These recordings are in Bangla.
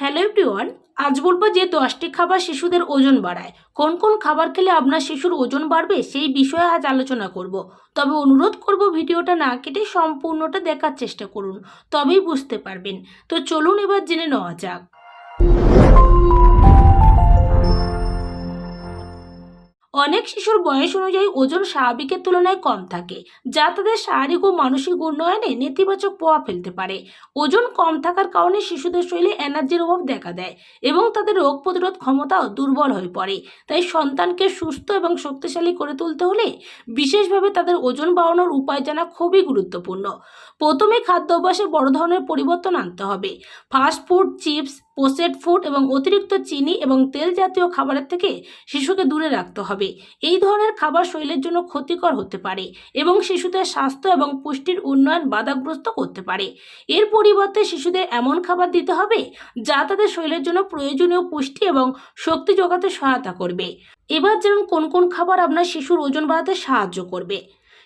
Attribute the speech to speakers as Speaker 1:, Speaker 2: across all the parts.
Speaker 1: হ্যালো এভরিওয়ান আজ বলব যে দশটি খাবার শিশুদের ওজন বাড়ায়। কোন কোন খাবার খেলে আপনার শিশুর ওজন বাড়বে সেই বিষয়ে আজ আলোচনা করব। তবে অনুরোধ করব ভিডিওটা না কেটে সম্পূর্ণটা দেখার চেষ্টা করুন, তবেই বুঝতে পারবেন। তো চলুন এবার জেনে নেওয়া যাক। অনেক শিশুর বয়স অনুযায়ী ওজন স্বাভাবিকের তুলনায় কম থাকে, যা তাদের শারীরিক ও মানসিক উন্নয়নে নেতিবাচক প্রভাব ফেলতে পারে। ওজন কম থাকার কারণে শিশুদের শরীরে এনার্জির অভাব দেখা দেয় এবং তাদের রোগ প্রতিরোধ ক্ষমতাও দুর্বল হয়ে পড়ে। তাই সন্তানকে সুস্থ এবং শক্তিশালী করে তুলতে হলে বিশেষভাবে তাদের ওজন বাড়ানোর উপায় জানা খুবই গুরুত্বপূর্ণ। প্রথমে খাদ্য অভ্যাসে বড় ধরনের পরিবর্তন আনতে হবে। Fast food chips processed food এবং অতিরিক্ত চিনি এবং তেল জাতীয় খাবারের থেকে শিশুকে দূরে রাখতে হবে। এই ধরনের খাবার শরীরের জন্য ক্ষতিকর হতে পারে এবং শিশুদের স্বাস্থ্য এবং পুষ্টির উন্নয়ন বাধাগ্রস্ত করতে পারে। এর পরিবর্তে শিশুদের এমন খাবার দিতে হবে যা তাদের শরীরের জন্য প্রয়োজনীয় পুষ্টি এবং শক্তি যোগাতে সহায়তা করবে। এবার যেমন কোন কোন খাবার আপনার শিশুর ওজন বাড়াতে সাহায্য করবে।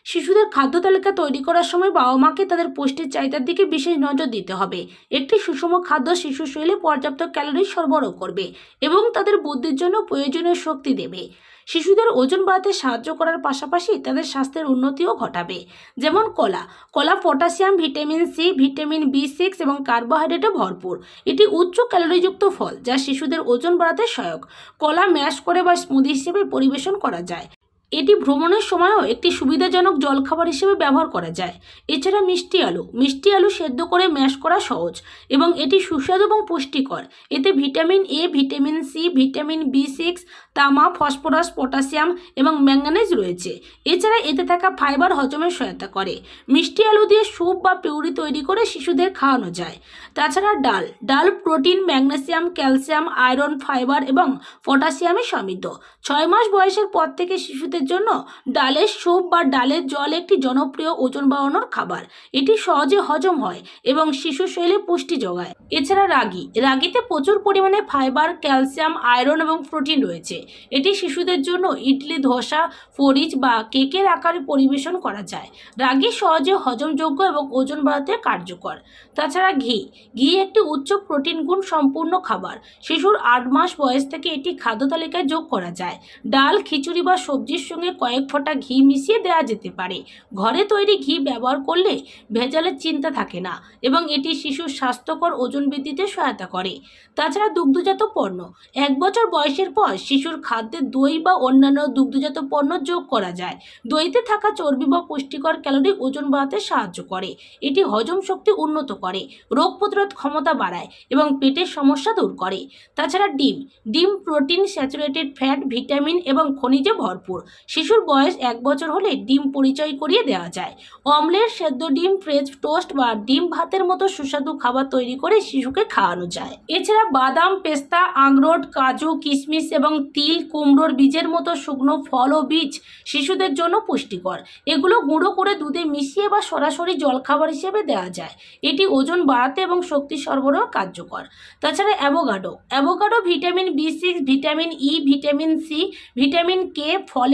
Speaker 1: শিশুদের খাদ্য তালিকা তৈরি করার সময় বাবা মাকে তাদের পুষ্টির চাহিদার দিকে বিশেষ নজর দিতে হবে। একটি সুষম খাদ্য শিশুর শরীরে পর্যাপ্ত ক্যালোরি সরবরাহ করবে এবং তাদের বুদ্ধির জন্য প্রয়োজনীয় শক্তি দেবে। শিশুদের ওজন বাড়াতে সাহায্য করার পাশাপাশি তাদের স্বাস্থ্যের উন্নতিও ঘটাবে। যেমন কলা। কলা, potassium, vitamin C, vitamin B six এবং কার্বোহাইড্রেটে ভরপুর। এটি উচ্চ ক্যালোরিযুক্ত ফল যা শিশুদের ওজন বাড়াতে সহায়ক। কলা ম্যাশ করে বা স্মুদি হিসেবে পরিবেশন করা যায়। এটি ভ্রমণের সময়ও একটি সুবিধাজনক জলখাবার হিসেবে ব্যবহার করা যায়। এছাড়া মিষ্টি আলু। মিষ্টি আলু সেদ্ধ করে ম্যাশ করা সহজ এবং এটি সুস্বাদু এবং পুষ্টিকর। এতে vitamin A vitamin C vitamin B six তামা, ফসফরাস, পটাশিয়াম এবং ম্যাঙ্গানিজ রয়েছে। এছাড়া এতে থাকা ফাইবার হজমের সহায়তা করে। মিষ্টি আলু দিয়ে স্যুপ বা পিউরি তৈরি করে শিশুদের খাওয়ানো যায়। তাছাড়া ডাল। ডাল protein, magnesium, calcium, iron, fibre এবং পটাশিয়ামে সমৃদ্ধ। ছয় মাস বয়সের পর থেকে শিশুদের জন্য ডালের স্যুপ বা ডালের জল একটি জনপ্রিয় ওজন বাড়ানোর খাবার। এটি সহজে হজম হয় এবং শিশু শরীরে পুষ্টি যোগায়। এছাড়া রাগি। রাগিতে প্রচুর পরিমাণে ফাইবার, ক্যালসিয়াম, আয়রন এবং প্রোটিন রয়েছে। এটি শিশুদের জন্য ইডলি, ধোসা ফরিজ বা কেকের আকারে পরিবেশন করা যায়। রাগি সহজে হজমযোগ্য এবং ওজন বাড়াতে কার্যকর। তাছাড়া ঘি। ঘি একটি উচ্চ প্রোটিন গুণ সম্পূর্ণ খাবার। শিশুর আট মাস বয়স থেকে এটি খাদ্য তালিকায় যোগ করা যায়। ডাল, খিচুড়ি বা সবজির সঙ্গে কয়েক ফোঁটা ঘি মিশিয়ে দেওয়া যেতে পারে। ঘরে তৈরি ঘি ব্যবহার করলে ভেজালের চিন্তা থাকে না এবং এটি শিশুর স্বাস্থ্যকর ওজন বৃদ্ধিতে সহায়তা করে। তাছাড়া দুগ্ধজাত পণ্য। এক বছর বয়সের পর শিশুর খাদ্যে দই বা অন্যান্য দুগ্ধজাত পণ্য যোগ করা যায়। দইতে থাকা চর্বি বা পুষ্টিকর ক্যালোরি ওজন বাড়াতে সাহায্য করে। এটি হজম শক্তি উন্নত করে, রোগ প্রতিরোধ ক্ষমতা বাড়ায় এবং পেটের সমস্যা দূর করে। তাছাড়া ডিম। ডিম প্রোটিন স্যাচুরেটেড ফ্যাট, ভিটামিন এবং খনিজে ভরপুর। শিশুর বয়স এক বছর হলে ডিম পরিচয় করিয়ে দেওয়া যায়। অমলেট, সেদ্ধ ডিম, ফ্রেঞ্চ টোস্ট বা ডিম ভাতের মতো সুস্বাদু খাবার তৈরি করে শিশুকে খাওয়ানো যায়। এছাড়া বাদাম, পেস্তা আংরোট কাজু, কিশমিশ এবং তিল, কুমড়োর বীজের মতো শুকনো ফল ও বীজ শিশুদের জন্য পুষ্টিকর। এগুলো গুঁড়ো করে দুধে মিশিয়ে বা সরাসরি জলখাবার হিসেবে দেওয়া যায়। এটি ওজন বাড়াতে এবং শক্তি সরবরাহ কার্যকর। তাছাড়া avocado. Avocado vitamin B six, vitamin E, vitamin C, vitamin K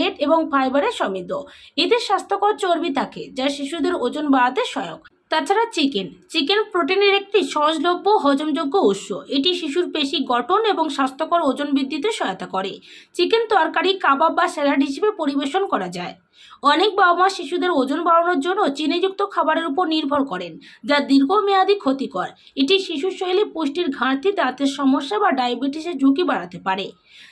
Speaker 1: folate এবং ফাইবারে সমৃদ্ধ। এতে স্বাস্থ্যকর চর্বি থাকে, যা শিশুদের ওজন বাড়াতে সহায়ক। তাছাড়া চিকেন। চিকেন প্রোটিনের একটি সহজলভ্য হজমযোগ্য উৎস। এটি শিশুর পেশি গঠন এবং স্বাস্থ্যকর ওজন বৃদ্ধিতে সহায়তা করে। চিকেন তরকারি, কাবাব বা স্যালাড হিসেবে পরিবেশন করা যায়। অনেক বাবা মা শিশুদের ওজন বাড়ানোর জন্য চিনিযুক্ত খাবারের উপর নির্ভর করেন, যা দীর্ঘমেয়াদী ক্ষতিকর। এটি শিশুর শরীরে পুষ্টির ঘাটতি, দাঁতের সমস্যা বা ডায়াবেটিসের ঝুঁকি বাড়াতে পারে।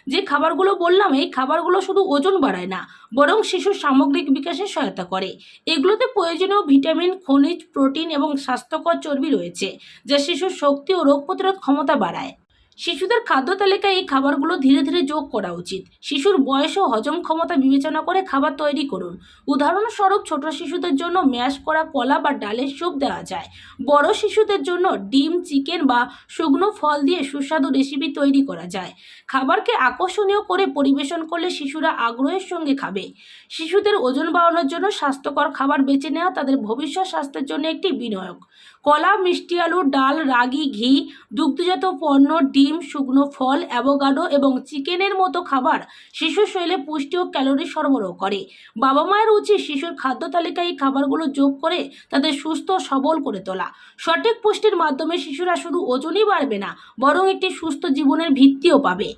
Speaker 1: যে খাবারগুলো বললাম, এই খাবারগুলো শুধু ওজন বাড়ায় না, বরং শিশুর সামগ্রিক বিকাশে সহায়তা করে। এগুলোতে প্রয়োজনীয় ভিটামিন, খনিজ, প্রোটিন এবং স্বাস্থ্যকর চর্বি রয়েছে, যা শিশুর শক্তি ও রোগ প্রতিরোধ ক্ষমতা বাড়ায়। শিশুদের খাদ্য তালিকায় এই খাবারগুলো ধীরে ধীরে যোগ করা উচিত। শিশুর বয়স ও হজম ক্ষমতা বিবেচনা করে খাবার তৈরি করুন। উদাহরণস্বরূপ, ছোট শিশুদের জন্য ম্যাশ করা কলা বা ডালের স্যুপ দেওয়া যায়। বড় শিশুদের জন্য ডিম, চিকেন বা শুকনো ফল দিয়ে সুস্বাদু রেসিপি তৈরি করা যায়। খাবারকে আকর্ষণীয় করে পরিবেশন করলে শিশুরা আগ্রহের সঙ্গে খাবে। শিশুদের ওজন বাড়ানোর জন্য স্বাস্থ্যকর খাবার বেছে নেওয়া তাদের ভবিষ্যৎ স্বাস্থ্যের জন্য একটি বিনিয়োগ। কলা, মিষ্টি আলু, ডাল, রাগি, ঘি, দুগ্ধজাত পণ্য, ডিম, শুকনো ফল অ্যাভোকাডো এবং চিকেনের মতো খাবার শিশুর শরীরে পুষ্টি ও ক্যালোরি সরবরাহ করে। বাবা মায়ের উচিত শিশুর খাদ্য তালিকায় এই খাবারগুলো যোগ করে তাদের সুস্থ সবল করে তোলা। সঠিক পুষ্টির মাধ্যমে শিশুরা শুধু ওজনই বাড়বে না, বরং একটি সুস্থ জীবনের ভিত্তিও পাবে।